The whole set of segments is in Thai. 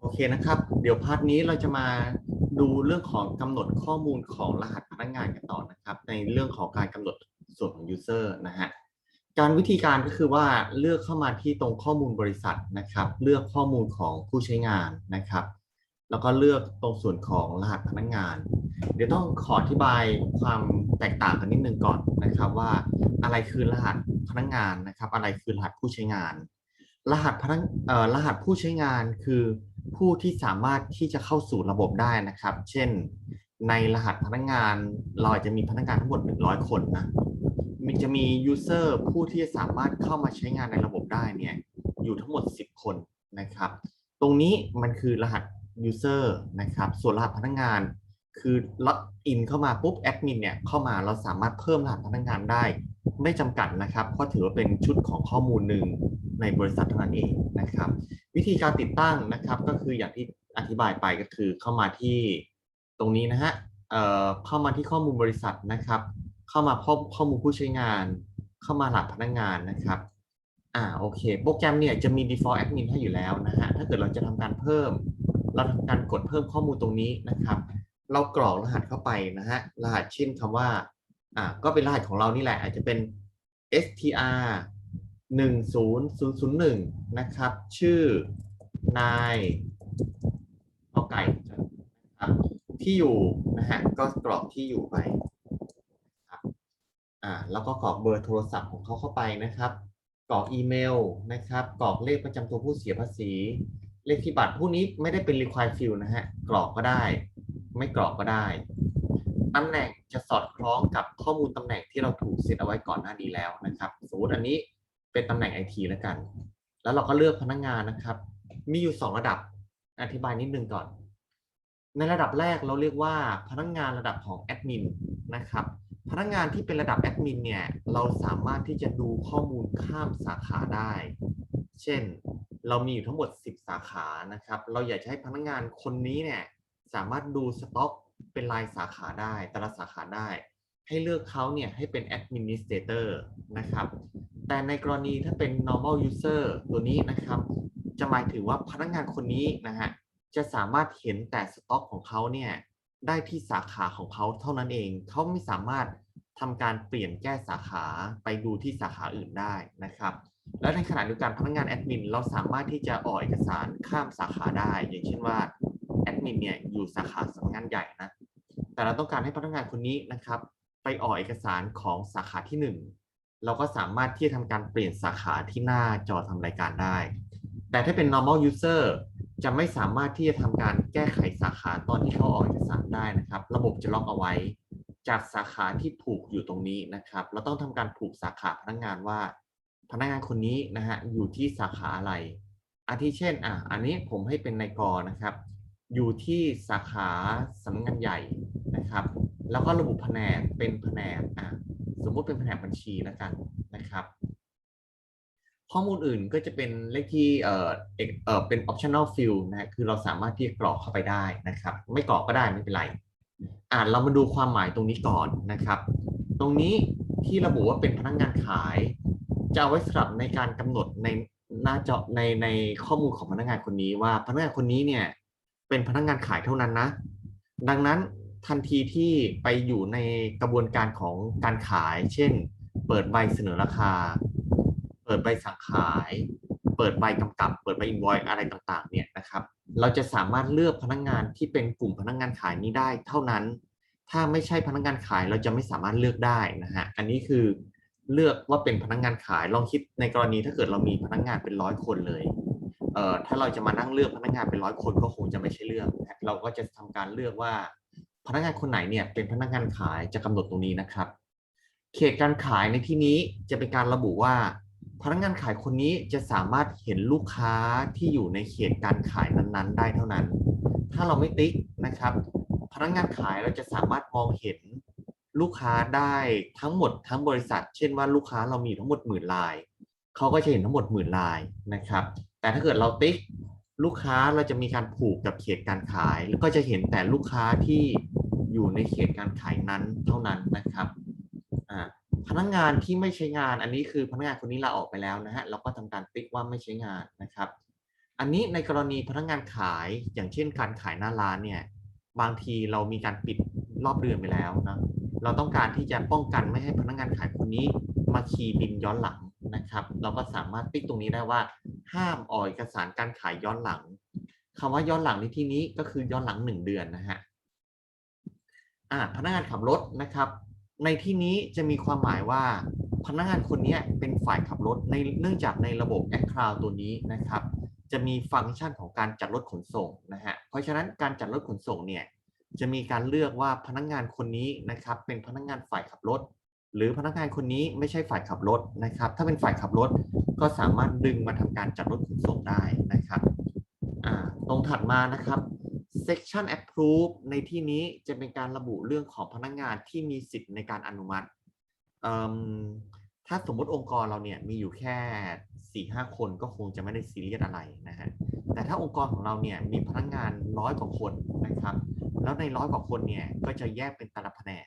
โอเคนะครับ เดี๋ยวพาร์ทนี้เราจะมาดูเรื่องของกำหนดข้อมูลของรหัสพนักงานกันต่อนะครับ ในเรื่องของการกำหนดส่วนของ user นะฮะการวิธีการก็คือว่าเลือกเข้ามาที่ตรงข้อมูลบริษัทนะครับ เลือกข้อมูลของผู้ใช้งานนะครับ แล้วก็เลือกตรงส่วนของรหัสพนักงาน เดี๋ยวต้องขออธิบายความแตกต่างกันนิดนึงก่อนนะครับ ว่าอะไรคือรหัสพนักงานนะครับ อะไรคือรหัสผู้ใช้งาน รหัสพนักรหัสผู้ใช้งานคือ ผู้ที่สามารถที่จะเข้าสู่ระบบได้นะครับ เช่น ในรหัสพนักงานเราอาจจะมีพนักงานทั้งหมด 100 คนนะมันจะมี user ผู้ที่สามารถเข้ามาใช้งานในระบบได้เนี่ยอยู่ทั้งหมด 10 คนนะครับ ตรงนี้มันคือรหัส user นะครับ ส่วนรหัสพนักงาน คือล็อกอินเข้ามาปุ๊บแอดมินเนี่ยเข้ามาเราสามารถเพิ่มรหัสพนักงานได้ ไม่จำกัดนะครับ เพราะถือว่าเป็นชุดของข้อมูลหนึ่งในบริษัทเท่านั้นเองนะครับ วิธีการติดตั้งนะครับ ก็คืออย่างที่อธิบายไปก็คือเข้ามาที่ตรงนี้นะฮะเอ่อเข้ามาที่ข้อมูลบริษัทนะครับ เข้ามาข้อข้อมูลผู้ใช้งาน เข้ามารหัสพนักงานนะครับอ่าโอเค โปรแกรมเนี่ยจะมี default admin ให้อยู่แล้วนะฮะถ้าเกิดเราจะทำการเพิ่ม เราทำการกดเพิ่มข้อมูลตรงนี้นะครับ เรากรอกรหัสเข้าไปนะฮะรหัสเช่นคำว่าอ่าก็เป็นรหัสของเรานี่แหละ อาจจะเป็น str หนึ่งศูนย์ศูนย์ศูนย์หนึ่งนะครับ ชื่อนายเอาไก่นะครับที่อยู่นะฮะก็กรอกที่อยู่ไปครับอ่าแล้วก็กรอกเบอร์โทรศัพท์ของเขาเข้าไปนะครับกรอกอีเมลนะครับกรอกเลขประจำตัวผู้เสียภาษี เลขที่บัตรผู้นี้ไม่ได้เป็น required field นะฮะกรอกก็ได้ ไม่กรอกก็ได้ตำแหน่งจะสอดคล้องกับข้อมูลตำแหน่งที่เราถูกเซตเอาไว้ก่อนหน้านี้แล้วนะครับสมมติอันนี้ เป็นตำแหน่งไอทีแล้วกัน แล้วเราก็เลือกพนักงานนะครับ มีอยู่สองระดับ อธิบายนิดนึงก่อน ในระดับแรกเราเรียกว่าพนักงานระดับของแอดมินนะครับ พนักงานที่เป็นระดับแอดมินเนี่ย เราสามารถที่จะดูข้อมูลข้ามสาขาได้ เช่น เรามีอยู่ทั้งหมด 10 สาขา นะครับ เราอยากจะให้พนักงานคนนี้เนี่ยสามารถดูสต็อกเป็นรายสาขาได้ แต่ละสาขาได้ ให้เลือกเขาเนี่ยให้เป็น administrator นะครับ แต่ในกรณีถ้าเป็น normal user ตัวนี้นะครับ จะหมายถึงว่าพนักงานคนนี้นะฮะจะสามารถเห็นแต่สต็อกของเขาเนี่ยได้ที่สาขาของเขาเท่านั้นเอง เขาไม่สามารถทำการเปลี่ยนแก้สาขาไปดูที่สาขาอื่นได้นะครับ และในขณะเดียวกันพนักงานแอดมินเราสามารถที่จะออกเอกสารข้ามสาขาได้ อย่างเช่นว่าแอดมินเนี่ยอยู่สาขาสำนักงานใหญ่นะ แต่เราต้องการให้พนักงานคนนี้นะครับ ไปออกเอกสารของสาขาที่หนึ่ง เราก็สามารถที่จะทำการเปลี่ยนสาขาที่หน้าจอทำรายการได้ แต่ถ้าเป็น normal user จะไม่สามารถที่จะทำการแก้ไขสาขาตอนที่เขาออกเอกสารได้นะครับ ระบบจะล็อกเอาไว้ จากสาขาที่ผูกอยู่ตรงนี้นะครับ เราต้องทำการผูกสาขาพนักงานว่า พนักงานคนนี้นะฮะอยู่ที่สาขาอะไรอาทิเช่นอะอันนี้ผมให้เป็นนายกนะครับ อยู่ที่สาขาสำนักงานใหญ่นะครับ แล้วก็ระบุแผนกเป็นแผนกอะ สมมุติเป็นแผนกบัญชีแล้วกันนะครับ ข้อมูลอื่นก็จะเป็นเลขที่เอ่อเอกเอ่อเป็น optional field นะคือเราสามารถที่จะกรอกเข้าไปได้นะครับ ไม่กรอกก็ได้ไม่เป็นไร อ่านเรามาดูความหมายตรงนี้ก่อนนะครับ ตรงนี้ที่ระบุว่าเป็นพนักงานขาย จะเอาไว้สำหรับในการกำหนดในหน้าจอในในข้อมูลของพนักงานคนนี้ว่าพนักงานคนนี้เนี่ยเป็นพนักงานขายเท่านั้นนะ ดังนั้น ทันทีที่ไปอยู่ในกระบวนการของการขาย เช่น เปิดใบเสนอราคา เปิดใบสั่งขาย เปิดใบกำกับ เปิดใบอินวอยอะไรต่างๆ เนี่ยนะครับ เราจะสามารถเลือกพนักงานที่เป็นกลุ่มพนักงานขายนี้ได้เท่านั้น ถ้าไม่ใช่พนักงานขายเราจะไม่สามารถเลือกได้นะฮะ อันนี้คือเลือกว่าเป็นพนักงานขาย ลองคิดในกรณีถ้าเกิดเรามีพนักงานเป็นร้อยคนเลยเอ่อถ้าเราจะมานั่งเลือกพนักงานเป็นร้อยคนก็คงจะไม่ใช่เรื่อง เราก็จะทำการเลือกว่า พนักงานคนไหนเนี่ยเป็นพนักงานขายจะกำหนดตรงนี้นะครับ เขตการขายในที่นี้จะเป็นการระบุว่า พนักงานขายคนนี้จะสามารถเห็นลูกค้าที่อยู่ในเขตการขายนั้นๆ ได้เท่านั้น ถ้าเราไม่ติ๊กนะครับ พนักงานขายเราจะสามารถมองเห็นลูกค้าได้ทั้งหมดทั้งบริษัท เช่นว่าลูกค้าเรามีทั้งหมดหมื่นรายเขาก็จะเห็นทั้งหมดหมื่นรายนะครับ แต่ถ้าเกิดเราติ๊กลูกค้าเราจะมีการผูกกับเขตการขาย แล้วก็จะเห็นแต่ลูกค้าที่ อยู่ในเขตการขายนั้นเท่านั้นนะครับพนักงานที่ไม่ใช้งานอันนี้คือพนักงานคนนี้ลาออกไปแล้วนะฮะเราก็ทำการติ๊กว่าไม่ใช้งานนะครับ อันนี้ในกรณีพนักงานขายอย่างเช่น การขายหน้าร้านเนี่ยบางทีเรามีการปิดรอบเดือนไปแล้วนะเราต้องการที่จะป้องกันไม่ให้พนักงานขายคนนี้มาคีย์บินย้อนหลังนะครับ เราก็สามารถติ๊กตรงนี้ได้ว่า ห้ามออกเอกสารการขายย้อนหลังคำว่าย้อนหลังในที่นี้ก็คือย้อนหลังหนึ่งเดือนนะฮะ พนักงานขับรถนะครับ ในที่นี้จะมีความหมายว่าพนักงานคนนี้เป็นฝ่ายขับรถในเนื่องจากในระบบ a c c o u n t ตัวนี้นะครับ จะมีฟังก์ชันของการจัดรถขนส่งนะฮะเพราะฉะนั้นการจัดรถขนส่งเนี่ยจะมีการเลือกว่าพนักงานคนนี้นะครับ เป็นพนักงานฝ่ายขับรถ หรือพนักงานคนนี้ไม่ใช่ฝ่ายขับรถนะครับ ถ้าเป็นฝ่ายขับรถก็สามารถดึงมาทำการจัดรถขนส่งได้นะครับตรงถัดมานะครับ section approve ในที่นี้จะเป็นการระบุเรื่องของพนักงานที่มีสิทธิ์ในการอนุมัติ ถ้าสมมติองค์กรเราเนี่ยมีอยู่แค่สี่ห้าคนก็คงจะไม่ได้ซีเรียสอะไรนะฮะ แต่ถ้าองค์กรของเราเนี่ยมีพนักงานร้อยกว่าคนนะครับ แล้วในร้อยกว่าคนเนี่ยก็จะแยกเป็นแต่ละแผนก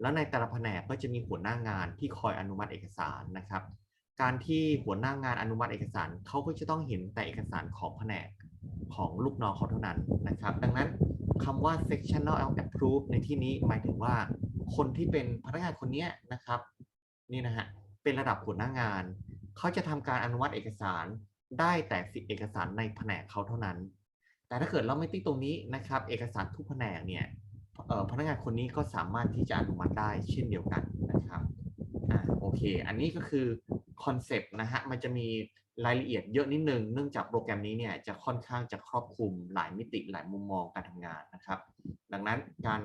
แล้วในแต่ละแผนกก็จะมีหัวหน้างานที่คอยอนุมัติเอกสารนะครับ การที่หัวหน้างานอนุมัติเอกสารเขาก็จะต้องเห็นแต่เอกสารของแผนก ของลูกน้องเขาเท่านั้นนะครับ ดังนั้นคำว่า sectional approve ในที่นี้หมายถึงว่าคนที่เป็นพนักงานคนนี้นะครับนี่นะฮะเป็นระดับหัวหน้างาน เขาจะทำการอนุมัติเอกสารได้แต่สิเอกสารในแผนกเขาเท่านั้น แต่ถ้าเกิดเราไม่ติ๊กตรงนี้นะครับ เอกสารทุกแผนกเนี่ยพนักงานคนนี้ก็สามารถที่จะอนุมัติได้เช่นเดียวกันนะครับอ่าโอเค อันนี้ก็คือคอนเซปต์นะฮะมันจะมี รายละเอียดเยอะนิดนึงเนื่องจากโปรแกรมนี้เนี่ยจะค่อนข้างจะครอบคลุมหลายมิติหลายมุมมองการทำงานนะครับ ดังนั้นการ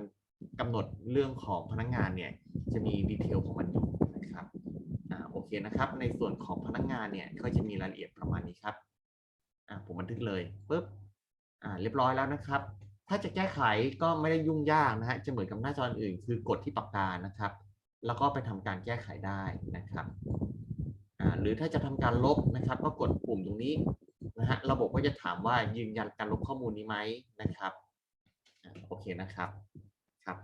กำหนดเรื่องของพนักงานเนี่ยจะมีดีเทลของมันอยู่นะครับอ่าโอเคนะครับ ในส่วนของพนักงานเนี่ยก็จะมีรายละเอียดประมาณนี้ครับอ่าผมบันทึกเลยปุ๊บอ่าเรียบร้อยแล้วนะครับ ถ้าจะแก้ไขก็ไม่ได้ยุ่งยากนะฮะจะเหมือนกับหน้าจออื่นคือกดที่ปากกานะครับ แล้วก็ไปทำการแก้ไขได้นะครับ หรือถ้าจะทำการลบนะครับ ก็กดปุ่มตรงนี้นะฮะระบบก็จะถามว่ายืนยันการลบข้อมูลนี้ไหมนะครับโอเคนะครับครับ